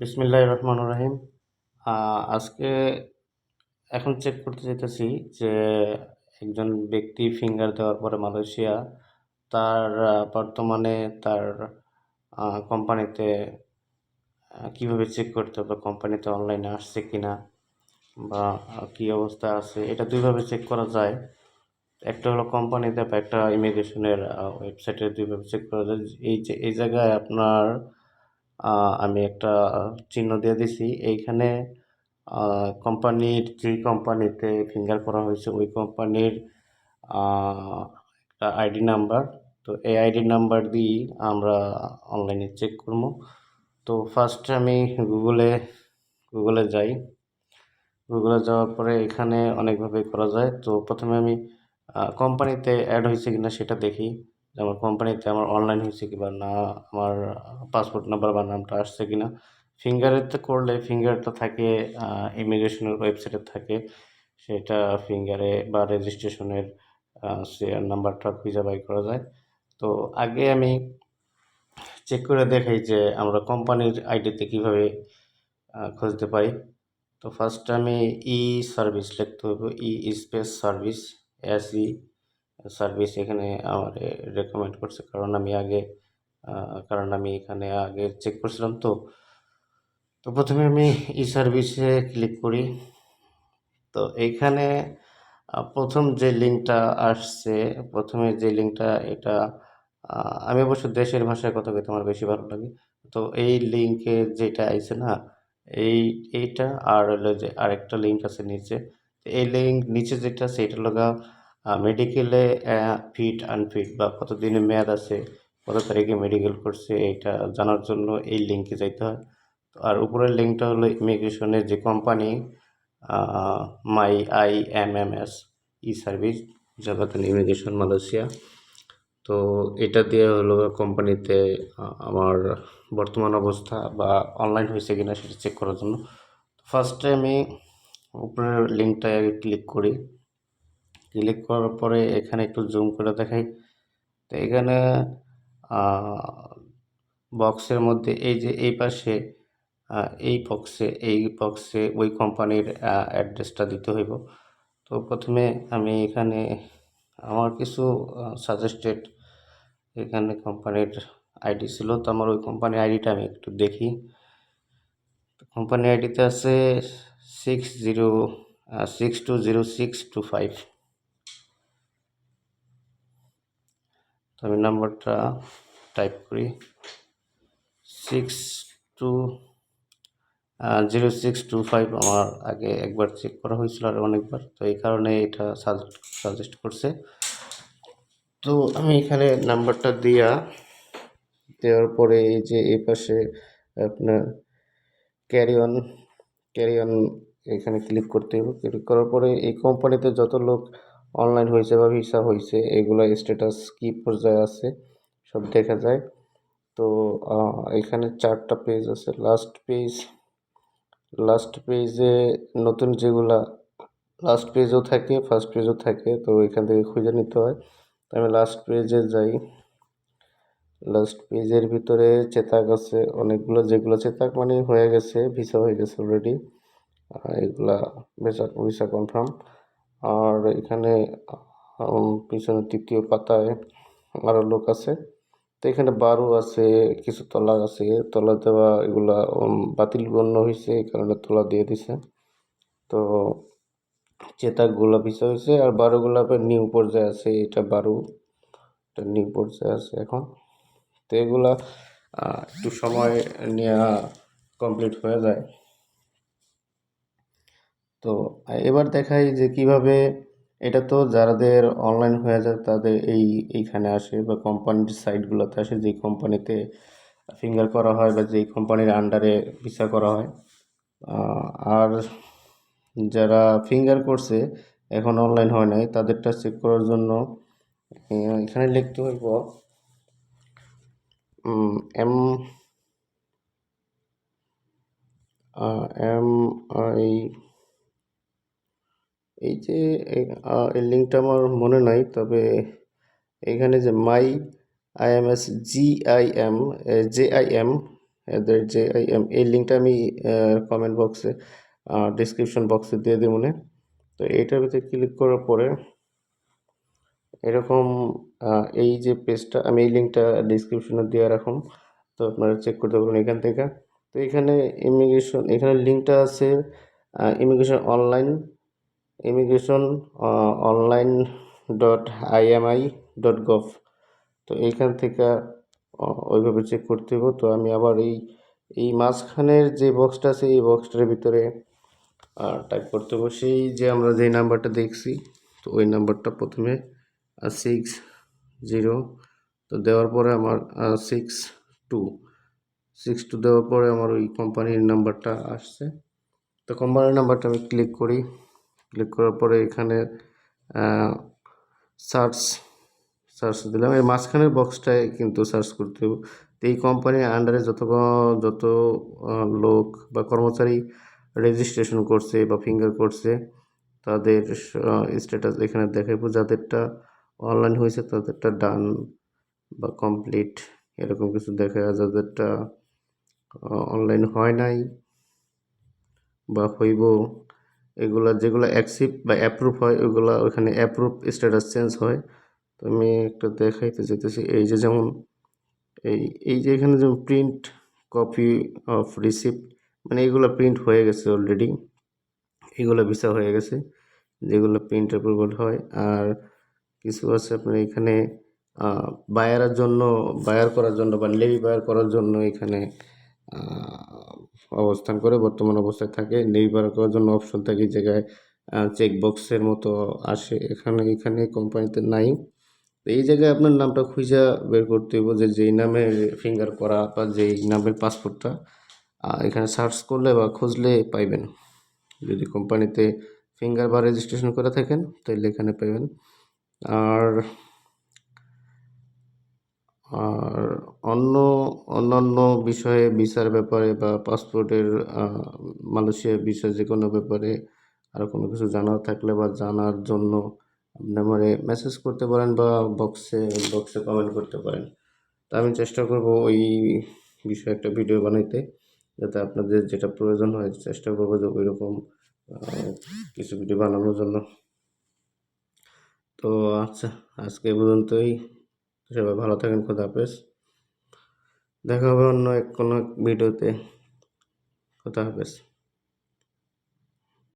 বিসমিল্লাহির রহমানির রহিম আজকে এখন চেক করতে চাইতেছি যে একজন ব্যক্তি ফিঙ্গার দেওয়ার পরে মালয়েশিয়া, তার বর্তমানে তার কোম্পানিতে কীভাবে চেক করতে হবে, কোম্পানিতে অনলাইনে আসছে কিনা বা, আ, কি অবস্থায় আছে, এটা দুইভাবে চেক করা যায়। একটা হলো কোম্পানিতে বা একটা ইমিগ্রেশনের ওয়েবসাইটে দুইভাবে চেক করা যায়। এই যে, এই জায়গায় আপনার আমি একটা চিহ্ন দিয়ে দিছি। এইখানে কোম্পানির যেই কোম্পানিতে ফিঙ্গার করা হয়েছে, ওই কোম্পানির একটা আইডি নাম্বার। তো এই আইডি নাম্বার দিয়েই আমরা অনলাইনে চেক করব। তো ফার্স্টে আমি গুগলে গুগলে যাই। গুগলে যাওয়ার পরে এখানে অনেকভাবে করা যায়। তো প্রথমে আমি কোম্পানিতে এড হইছে কিনা সেটা দেখি। আমার কোম্পানিতে আমার অনলাইন হয়েছে কি বা না, আমার পাসপোর্ট নাম্বার বা নামটা আসছে কিনা। ফিঙ্গারেতে করলে ফিঙ্গারটা থাকে ইমিগ্রেশনের ওয়েবসাইটে থাকে। সেটা ফিঙ্গারে বা রেজিস্ট্রেশনের সিরিয়াল নাম্বারটা খুঁজে বাই করা যায়। তো আগে আমি চেক করে দেখাই যে আমরা কোম্পানির আইডিতে কীভাবে খুঁজতে পারি। তো ফার্স্ট আমি ই-সার্ভিস লিখতে হবে। E space service S E service এখানে আমার রেকমেন্ড করছে। কারণ আমি আগে কারণ আমি এখানে আগে চেক করছিলাম তো। তো প্রথমে আমি ই-সার্ভিসে ক্লিক করি। তো এইখানে প্রথম যে লিঙ্কটা আসছে, প্রথমে যে লিঙ্কটা এটা আমি অবশ্য দেশের ভাষায় কথা কইতে আমার বেশি ভালো লাগে। তো এই লিঙ্কে যেটা আইছে না, এই এইটা আর হইল যে আরেকটা লিঙ্ক আছে নিচে। এই লিঙ্ক নিচে যেটা আছে এটা হলো গা আ মেডিকেলে ফিট আনফিট বা কতদিনের মেয়াদ আছে, কত তারিখে মেডিকেল করছে এটা জানার জন্য এই লিঙ্কে যাইতে হয়। আর উপরের লিঙ্কটা হলো ইমিগ্রেশনের যে company my I M M S e service জাকাতুল ইমিগ্রেশন মালয়েশিয়া। তো এটা দিয়ে হলো কোম্পানিতে আমার বর্তমান অবস্থা বা অনলাইন হইছে কিনা সেটা চেক করার জন্য। ফার্স্টে আমি উপরের লিঙ্কটায় ক্লিক করি। ক্লিক করার পরে এখানে একটু জুম করে দেখাই। তো এখানে বক্সের মধ্যে এই যে এই পাশে এই বক্সে এই বক্সে ওই কোম্পানির অ্যাড্রেসটা দিতে হইব। তো প্রথমে আমি এখানে আমার কিছু সাজেস্টেড এখানে কোম্পানির আইডি ছিল। তো আমার ওই কোম্পানির আইডিটা আমি একটু দেখি। কোম্পানি আইডিতে আছে 60 আ 620625 তো আমি নাম্বারটা টাইপ করি। 62 আ 0625 আমার আগে একবার চেক করা হয়েছিল আর অনেকবার। তো এই কারণে এটা সাজেস্ট সাজেস্ট করছে। তো আমি এখানে নাম্বারটা দিয়া, দেওয়ার পরে এই যে এই পাশে আপনার ক্যারি অন ক্যারি অন এখানে ক্লিক করতে হবে। ক্লিক করার পরে এই কোম্পানিতে যত লোক অনলাইন হয়েছে বা ভিসা হয়েছে এগুলা স্ট্যাটাস কি পর্যায়ে আছে সব দেখা যায়। তো এখানে চারটা পেজ আছে। লাস্ট পেজ লাস্ট পেজে নতুন যেগুলা লাস্ট পেজও থাকে, ফার্স্ট পেজও থাকে। তো এখান থেকে খুঁজে নিতে হয়। তো আমি লাস্ট পেজে যাই। লাস্ট পেজের ভিতরে চেতাক আছে অনেকগুলো যেগুলো চেতাক মানে হয়ে গেছে, ভিসা হয়ে গেছে অলরেডি। এগুলা ভিসা ভিসা কনফার্ম। আর এখানে পিছনে তৃতীয় পাতায় আরও লোক আছে। তো এখানে ১২ আছে, কিছু তলা আছে। তলা দেওয়া এগুলা বাতিল গণ্য হইছে এই কারণে তলা দিয়ে দিছে। তো চেতাকগুলা ভিসা হয়েছে আর ১২ গুলা আবার নিউ পর্যায়ে আছে। এটা ১২ এটা নিউ পর্যায়ে আছে এখন। তো এগুলা একটু সময় নেওয়া কমপ্লিট হয়ে যায়। তো এবার দেখাই যে কীভাবে এটা তো যাদের অনলাইন হয়ে যায় তাদের এই, এইখানে আসে বা কোম্পানির সাইটগুলোতে আসে, যেই কোম্পানিতে ফিঙ্গার করা হয় বা যেই কোম্পানির আন্ডারে ভিসা করা হয়। আর যারা ফিঙ্গার করছে, এখন অনলাইন হয় নাই, তাদেরটা চেক করার জন্য এখানে লিখতে হইব এম এম আই এই যে, এই লিঙ্কটা আমার মনে নাই। তবে এখানে যে my I M S G I IMS GIM A JIM এদের যে এই এই লিঙ্কটা আমি কমেন্ট বক্সে ডিসক্রিপশন বক্সে দিয়ে দিব মনে তো এইটার ভিতরে ক্লিক করার পরে এরকম এই যে পেজটা আমি এই লিঙ্কটা ডিসক্রিপশনে দিয়ে রাখুন, তো আপনারা চেক করতে পারবেন এখান থেকে তো এখানে ইমিগ্রেশন এখানে লিঙ্কটা আছে immigration online immigration online dot IMI dot gov তো এইখান থেকে ওইভাবে চেক করতে হবে তো আমি আবার এই এই মাঝখানের যে বক্সটা আছে, এই বক্সটার ভিতরে টাইপ করতে হবে সেই যে আমরা যে নাম্বারটা দেখছি, তো ওই নাম্বারটা প্রথমে সিক্স জিরো তো দেওয়ার পরে আমার সিক্স টু সিক্স টু দেওয়ার পরে আমার ওই কোম্পানির নাম্বারটা আসছে। তো কোম্পানির নাম্বারটা আমি ক্লিক করি। ক্লিক করার পরে এখানে সার্চ সার্চ দিলাম। এই মাঝখানের বক্সটায় কিন্তু সার্চ করতে হবে। তো এই কোম্পানির আন্ডারে যত যত লোক বা কর্মচারী রেজিস্ট্রেশন করছে বা ফিঙ্গার করছে, তাদের স্ট্যাটাস এখানে দেখাবো যাদেরটা অনলাইন হয়েছে, তাদেরটা ডান বা কমপ্লিট এরকম কিছু দেখা যাদেরটা অনলাইন হয় নাই বা হইব এগুলা যেগুলো অ্যাকসেপ্ট বা অ্যাপ্রুভ হয় ওগুলা ওখানে অ্যাপ্রুভ স্ট্যাটাস চেঞ্জ হয়। তো আমি একটা দেখাইতে যেতেছি এই যে যেমন এই এই যে এখানে যেমন প্রিন্ট কপি অফ রিসিপ্ট মানে এগুলো প্রিন্ট হয়ে গেছে অলরেডি এগুলো ভিসা হয়ে গেছে, যেগুলো প্রিন্ট অ্যাপ্রুভাল হয়। আর কিছু আছে আপনার এখানে বায়ারের জন্য বায়ার করার জন্য বা লেবি বায়ার করার জন্য এখানে অবস্থান করে, বর্তমান অবস্থায় থাকে। বায়ার করার জন্য অপশন থাকে জায়গায় চেক বক্সের মতো আসে। এখানে এখানে কোম্পানিতে নাই। তো এই জায়গায় আপনার নামটা খুঁজা বের করতে হবে যে, যেই নামে ফিঙ্গার করা বা যেই নামের পাসপোর্টটা এখানে সার্চ করলে বা খুঁজলে পাইবেন। যদি কোম্পানিতে ফিঙ্গার বা রেজিস্ট্রেশন করে থাকেন, তাহলে এখানে পাবেন আর আর অন্য অন্যান্য বিষয়ে ভিসার ব্যাপারে বা পাসপোর্টের মালয়েশিয়ার ভিসা যে কোনো ব্যাপারে আর কোনো কিছু জানার থাকলে বা জানার জন্য আপনি আমারে মেসেজ করতে পারেন বা বক্সে বক্সে কমেন্ট করতে পারেন। তা আমি চেষ্টা করব ওই বিষয়ে একটা ভিডিও বানাইতে, যাতে আপনাদের যেটা প্রয়োজন হয় চেষ্টা করব যে ওই রকম কিছু ভিডিও বানানোর জন্য। তো আচ্ছা আজকে পর্যন্তই। সবাই ভালো থাকেন খোদা হাফেজ। দেখা হবে অন্য এক কোনো ভিডিওতে। খোদা হাফেজ।